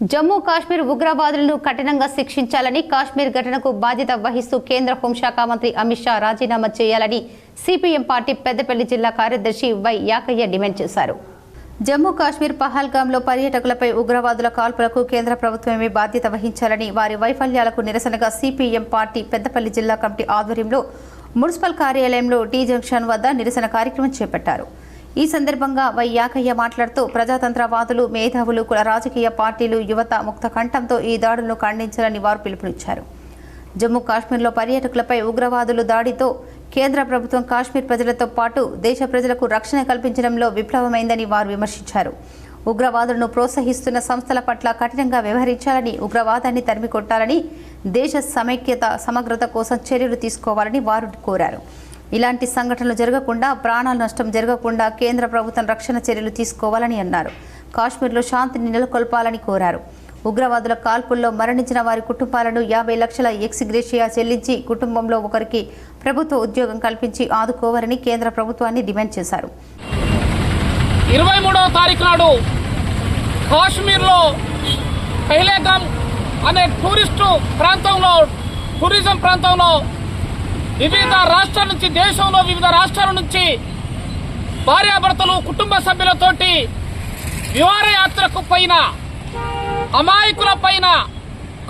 జమ్మూ కాశ్మీర్ ఉగ్రవాదులను కఠినంగా శిక్షించాలని కాశ్మీర్ ఘటనకు బాధ్యత వహిస్తూ కేంద్ర హోంశాఖ మంత్రి అమిత్ షా రాజీనామా చేయాలని సిపిఎం పార్టీ పెద్దపల్లి జిల్లా కార్యదర్శి వై యాకయ్య డిమాండ్ చేశారు. జమ్మూ కాశ్మీర్ పహల్గాంలో పర్యాటకులపై ఉగ్రవాదుల కాల్పులకు కేంద్ర ప్రభుత్వమే బాధ్యత వహించాలని వారి వైఫల్యాలకు నిరసనగా సిపిఎం పార్టీ పెద్దపల్లి జిల్లా కమిటీ ఆధ్వర్యంలో మున్సిపల్ కార్యాలయంలో టీ జంక్షన్ వద్ద నిరసన కార్యక్రమం చేపట్టారు. ఈ సందర్భంగా వై యాకయ్య మాట్లాడుతూ ప్రజాతంత్రవాదులు మేధావులు కుల రాజకీయ పార్టీలు యువత ముక్త కంఠంతో ఈ దాడులను ఖండించాలని వారు పిలుపునిచ్చారు. జమ్మూ కాశ్మీర్లో పర్యాటకులపై ఉగ్రవాదులు దాడితో కేంద్ర ప్రభుత్వం కాశ్మీర్ ప్రజలతో పాటు దేశ ప్రజలకు రక్షణ కల్పించడంలో విప్లవమైందని వారు విమర్శించారు. ఉగ్రవాదులను ప్రోత్సహిస్తున్న సంస్థల పట్ల కఠినంగా వ్యవహరించాలని ఉగ్రవాదాన్ని తరిమి కొట్టాలని దేశ సమైక్యత సమగ్రత కోసం చర్యలు తీసుకోవాలని వారు కోరారు. ఇలాంటి సంఘటనలు జరగకుండా ప్రాణాల నష్టం జరగకుండా కేంద్ర ప్రభుత్వం రక్షణ చర్యలు తీసుకోవాలని అన్నారు. కాశ్మీర్లో శాంతిని నెలకొల్పాలని కోరారు. ఉగ్రవాదుల కాల్పుల్లో మరణించిన వారి కుటుంబాలను యాభై లక్షల ఎక్స్గ్రేషియా చెల్లించి కుటుంబంలో ఒకరికి ప్రభుత్వ ఉద్యోగం కల్పించి ఆదుకోవాలని కేంద్ర ప్రభుత్వాన్ని డిమాండ్ చేశారు. ఇరవై మూడవ తారీఖు నాడు కాశ్మీర్లో పహలేగాం అనే టూరిస్టు ప్రాంతంలో టూరిజం ప్రాంతంలో వివిధ రాష్ట్రాల నుంచి దేశంలో వివిధ రాష్ట్రాల నుంచి భార్యాభర్తలు కుటుంబ సభ్యులతోటి విహారయాత్రకు పైన అమాయకుల పైన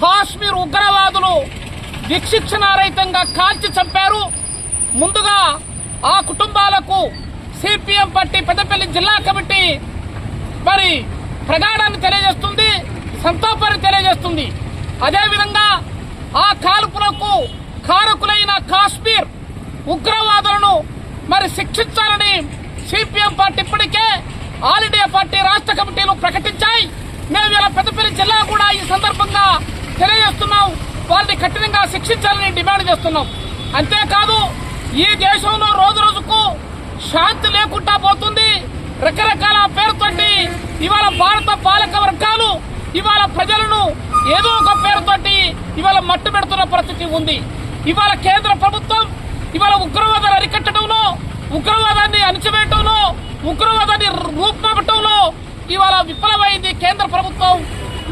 కాశ్మీర్ ఉగ్రవాదులు విక్షిక్షణారహితంగా కాల్చి చంపారు. ముందుగా ఆ కుటుంబాలకు సిపిఎం పార్టీ పెద్దపల్లి జిల్లా కమిటీ మరి ప్రగాఢాన్ని తెలియజేస్తుంది సంతాపాన్ని తెలియజేస్తుంది. అదేవిధంగా ఆ కాల్పులకు కారకులైన కాశ్మీర్ ఉగ్రవాదులను మరి శిక్షించాలని సిపిఎం పార్టీ ఇప్పటికే ఆల్ ఇండియా పార్టీ రాష్ట్ర కమిటీలు ప్రకటించాయి. మేము ఇలా పెద్దపల్లి జిల్లా కూడా ఈ సందర్భంగా తెలియజేస్తున్నాం. వారిని కఠినంగా శిక్షించాలని డిమాండ్ చేస్తున్నాం. అంతేకాదు ఈ దేశంలో రోజు రోజుకు శాంతి లేకుండా పోతుంది. రకరకాల పేరుతోటి ఇవాళ భారత పాలక వర్గాలు ఇవాళ ప్రజలను ఏదో ఒక పేరుతోటి ఇవాళ మట్టు పెడుతున్న పరిస్థితి ఉంది. ఇవాళ కేంద్ర ప్రభుత్వం ఇవాళ ఉగ్రవాదాన్ని అరికట్టడంలో ఉగ్రవాదాన్ని అణచివేయటంలో ఉగ్రవాదాన్ని రూపుమాపటంలో ఇవాళ విఫలమైంది కేంద్ర ప్రభుత్వం.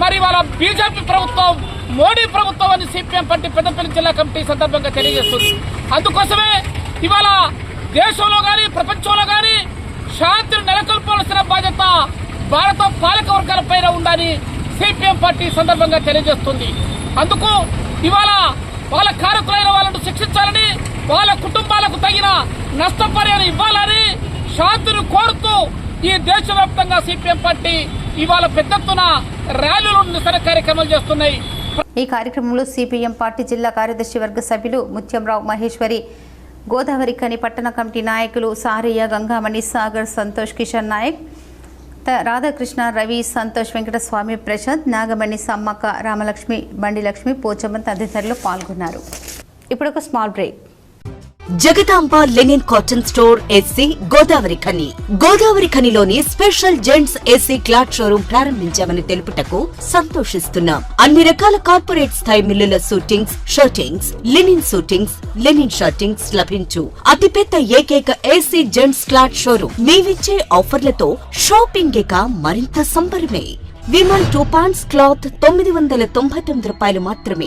మరి ఇవాళ బీజేపీ ప్రభుత్వం మోడీ ప్రభుత్వం అని సిపిఎం పార్టీ పెద్దపల్లి జిల్లా కమిటీ సందర్భంగా తెలియజేస్తుంది. అందుకోసమే ఇవాళ దేశంలో కానీ ప్రపంచంలో కానీ శాంతిని నెలకొల్పాల్సిన బాధ్యత భారత పాలక వర్గాల పైన ఉందని సిపిఎం పార్టీ సందర్భంగా తెలియజేస్తుంది. అందుకు ఇవాళ వాళ్ళ కారకులైన వాళ్ళను శిక్షించాలని వాళ్ళ కుటుంబాలకు తగిన నష్టపరిహారం ఇవ్వాలని శాంతిని కోరుతూ ఈ దేశవ్యాప్తంగా సిపిఎం పార్టీ ఇవాళ పెద్ద ఎత్తున ర్యాలీలు నిరసన కార్యక్రమాలు చేస్తున్నాయి. ఈ కార్యక్రమంలో సిపిఎం పార్టీ జిల్లా కార్యదర్శి వర్గ సభ్యులు ముత్యంరావు మహేశ్వరి గోదావరి కని పట్టణ కమిటీ నాయకులు సారయ్య గంగామణి సాగర్ సంతోష్ కిషన్ నాయక్ రాధాకృష్ణ రవి సంతోష్ వెంకట స్వామి ప్రశాంత్ నాగమణి సమ్మక్క రామలక్ష్మి బండి లక్ష్మి పోచమ్మ తదితరులు పాల్గొన్నారు. ఇప్పుడు ఒక small break. Jagadamba linen cotton store AC Godavari Khani. Godavari ఖనిలోని special gents AC cloth showroom ప్రారంభించామని తెలుపుటకు సంతోషిస్తున్నాం. అన్ని రకాల కార్పొరేట్ స్థాయి మిల్లుల suitings shirtings linen suitings linen shirtings లభించు. అతిపెద్ద ఏకైక ఏసీ జెంట్స్ క్లాత్ షోరూం మేమిచ్చే ఆఫర్లతో షాపింగ్ ఇక మరింత సంబరమే. విమల్ టూ పాంట్స్ క్లాత్ తొమ్మిది వందల తొంభై తొమ్మిది రూపాయలు మాత్రమే.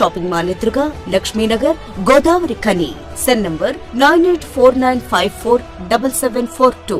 shopping mall ఎదురుగా Lakshminagar Godavari Khani cell number nine eight four nine five four double seven four two